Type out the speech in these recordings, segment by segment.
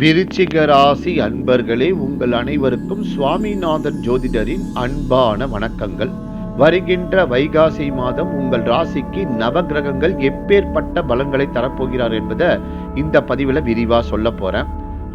விருச்சிக ராசி அன்பர்களே உங்கள் அனைவருக்கும் சுவாமிநாதன் ஜோதிடரின் அன்பான வணக்கங்கள். வருகின்ற வைகாசி மாதம் உங்கள் ராசிக்கு நவகிரகங்கள் எப்பேற்பட்ட பலன்களை தரப்போகிறார் என்பதை இந்த பதிவில் விரிவாக சொல்ல போகிறேன்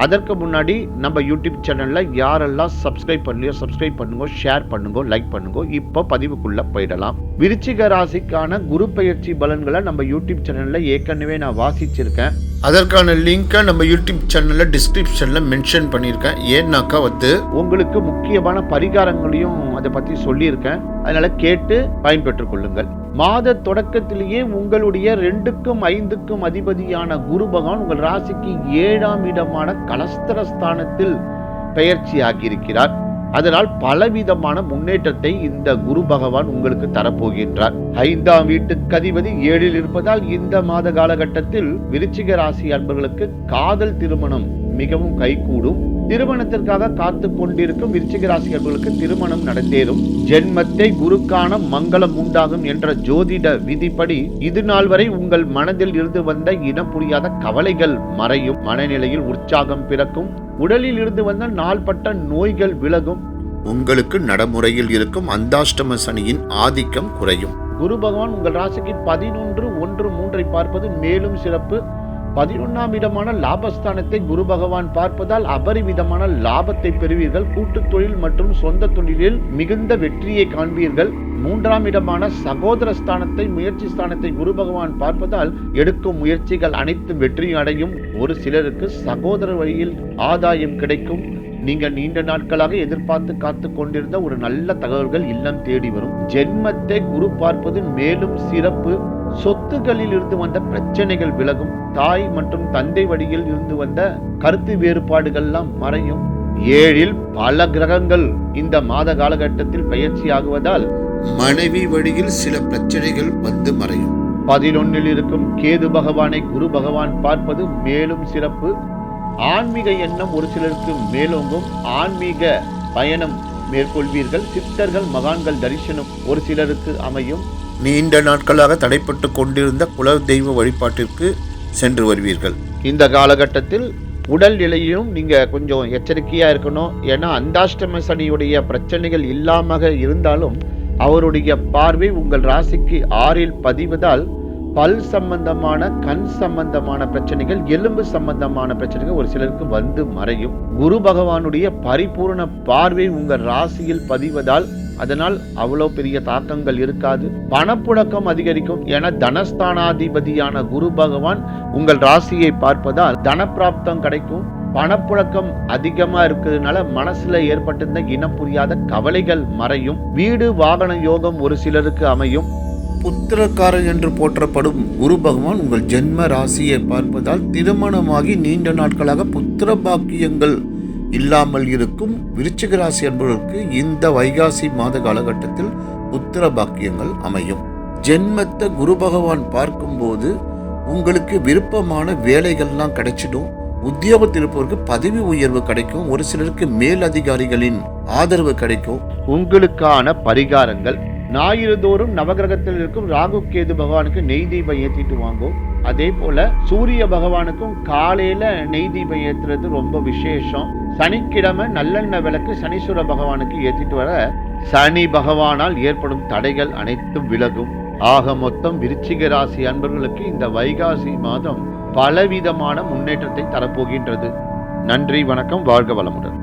அதற்கு முன்னாடி நம்ம யூடியூப் சேனலில் யாரெல்லாம் சப்ஸ்கிரைப் பண்ணலையோ சப்ஸ்கிரைப் பண்ணுங்க ஷேர் பண்ணுங்க லைக் பண்ணுங்க இப்போ பதிவுக்குள்ள போயிடலாம். விருச்சிக ராசிக்கான குரு பயிற்சி பலன்களை நம்ம யூடியூப் சேனலில் ஏற்கனவே நான் வாசிச்சிருக்கேன். அதற்கான லிங்கை நம்ம யூடியூப் சேனலில் டிஸ்கிரிப்ஷனில் மென்ஷன் பண்ணியிருக்கேன். ஏன்னாக்கா வந்து உங்களுக்கு முக்கியமான பரிகாரங்களையும் அதை பற்றி சொல்லியிருக்கேன். அதனால் கேட்டு பயன்பெற்றுக் கொள்ளுங்கள். மாத தொடக்கத்திலேயே உங்களுடைய ரெண்டுக்கும் ஐந்துக்கும் அதிபதியான குரு பகவான் உங்கள் ராசிக்கு ஏழாம் இடமான கலஸ்தரஸ்தானத்தில் பெயர்ச்சி ஆகியிருக்கிறார் அதனால் பலவிதமான முன்னேற்றத்தை இந்த குரு பகவான் உங்களுக்கு தரப்போகின்றார். ஐந்தாம் வீட்டு கதிபதி ஏழில் இருப்பதால் இந்த மாத காலகட்டத்தில் விருச்சிக ராசி அன்பர்களுக்கு காதல் திருமணம் மிகவும் கைகூடும். திருமணத்திற்காக காத்து கொண்டிருக்கும் விருச்சிக ராசி அன்பர்களுக்கு திருமணம் நடந்தேறும். ஜென்மத்தை குருக்கான மங்களம் உண்டாகும் என்ற ஜோதிட விதிப்படி இது நாள் வரை உங்கள் மனதில் இருந்து வந்த இனம் புரியாத கவலைகள் மறையும். மனநிலையில் உற்சாகம் பிறக்கும். உடலில் இருந்து வந்த நாள்பட்ட நோய்கள் விலகும். உங்களுக்கு நடைமுறையில் இருக்கும் அந்தாஷ்டம சனியின் ஆதிக்கம் குறையும். குரு பகவான் உங்கள் ராசிக்கு பதினொன்று ஒன்று மூன்றை பார்ப்பது மேலும் சிறப்பு. பதினொன்னாம் இடமான லாபஸ்தானத்தை குரு பகவான் பார்ப்பதால் அபரிமிதமான லாபத்தை பெறுவீர்கள். கூட்டுத் தொழில் மற்றும் சொந்த தொழிலில் மிகுந்த வெற்றியை காண்பீர்கள். மூன்றாம் இடமான சகோதர ஸ்தானத்தை முயற்சி ஸ்தானத்தை குரு பகவான் பார்ப்பதால் எடுக்கும் முயற்சிகள் அனைத்தும் வெற்றி அடையும். ஒரு சிலருக்கு சகோதர வழியில் ஆதாயம் கிடைக்கும். நீங்கள் நீண்ட நாட்களாக எதிர்பார்த்து காத்து கொண்டிருந்த ஒரு நல்ல தகவல்கள் இல்லம் தேடி வரும். ஜென்மத்தை குரு பார்ப்பது மேலும் சிறப்பு. சொத்துகளில் இருந்து வந்த பிரச்சனைகள் விலகும். தாய் மற்றும் தந்தை வழியில் இருந்து வந்த கருத்து வேறுபாடுகள்லாம் மறையும். ஏழில் பல கிரகங்கள் இந்த மாத காலகட்டத்தில் பயிற்சி ஆகுவதால் மனைவி வழியில் சில பிரச்சனைகள் வந்து மறையும். பதினொன்னில் இருக்கும் கேது பகவானை குரு பகவான் பார்ப்பது மேலும் சிறப்பு. ஆன்மீக எண்ணம் ஒரு சிலருக்கு மேலோங்கும். ஆன்மீக பயணம் மேற்கொள்வீர்கள். சித்தர்கள் மகான்கள் தரிசனம் ஒரு சிலருக்கு அமையும். நீண்ட நாட்களாக தடைப்பட்டு கொண்டிருந்த குல தெய்வ வழிபாட்டிற்கு சென்று வருவீர்கள். இந்த காலகட்டத்தில் உடல் நிலையிலும் நீங்க கொஞ்சம் எச்சரிக்கையா இருக்கணும். ஏன்னா அந்தாஷ்டம சனியுடைய பிரச்சனைகள் இல்லாம இருந்தாலும் அவருடைய பார்வை உங்கள் ராசிக்கு ஆறில் பதிவதால் பல் சம்பந்தமான கண் சம்பந்தமான பிரச்சனைகள் எலும்பு சம்பந்தமான பிரச்சனைகள் ஒரு சிலருக்கு வந்து மறையும். குரு பகவானுடைய பரிபூர்ண பார்வை உங்கள் ராசியில் பதிவதால் அதனால் அவ்வளோ பெரிய தாக்கங்கள் இருக்காது. பணப்புழக்கம் அதிகரிக்கும் என தனஸ்தானாதிபதியான குரு பகவான் உங்கள் ராசியை பார்ப்பதால் தனப்பிராப்தம் கிடைக்கும். பணப்புழக்கம் அதிகமா இருக்கிறதுனால மனசுல ஏற்பட்டிருந்த இனப்புரியாத கவலைகள் மறையும். வீடு வாகன யோகம் ஒரு சிலருக்கு அமையும். புத்திரக்காரன் என்று போற்றப்படும் குரு பகவான் உங்கள் ஜென்ம ராசியை பார்ப்பதால் திருமணமாகி நீண்ட நாட்களாக புத்திர பாக்கியங்கள் இல்லாமல் இருக்கும் விருச்சிக ராசி என்பவர்களுக்கு இந்த வைகாசி மாத காலகட்டத்தில் புத்திர பாக்கியங்கள் அமையும். ஜென்மத்தை குரு பகவான் பார்க்கும்போது உங்களுக்கு விருப்பமான வேலைகள்லாம் கிடைச்சிடும். உத்தியோகத்தில் இருப்பவருக்கு பதவி உயர்வு கிடைக்கும் ஒரு சிலருக்கு மேல் அதிகாரிகளின் ஆதரவு கிடைக்கும். உங்களுக்கான பரிகாரங்கள். ஞாயிறு தோறும் நவகிரகத்தில் இருக்கும் ராகு கேது பகவானுக்கு நெய் தீபம் ஏற்றிட்டு வாங்கும் அதே போல சூரிய பகவானுக்கும் காலையில நெய் தீபம் ஏத்துறது ரொம்ப விசேஷம். சனிக்கிழமை நல்லெண்ணெய் விளக்கு சனீஸ்வர பகவானுக்கு ஏற்றிட்டு வர சனி பகவானால் ஏற்படும் தடைகள் அனைத்தும் விலகும். ஆக மொத்தம் விருச்சிக ராசி அன்பர்களுக்கு இந்த வைகாசி மாதம் பலவிதமான முன்னேற்றத்தை தரப்போகின்றது. நன்றி வணக்கம் வாழ்க வளமுடன்.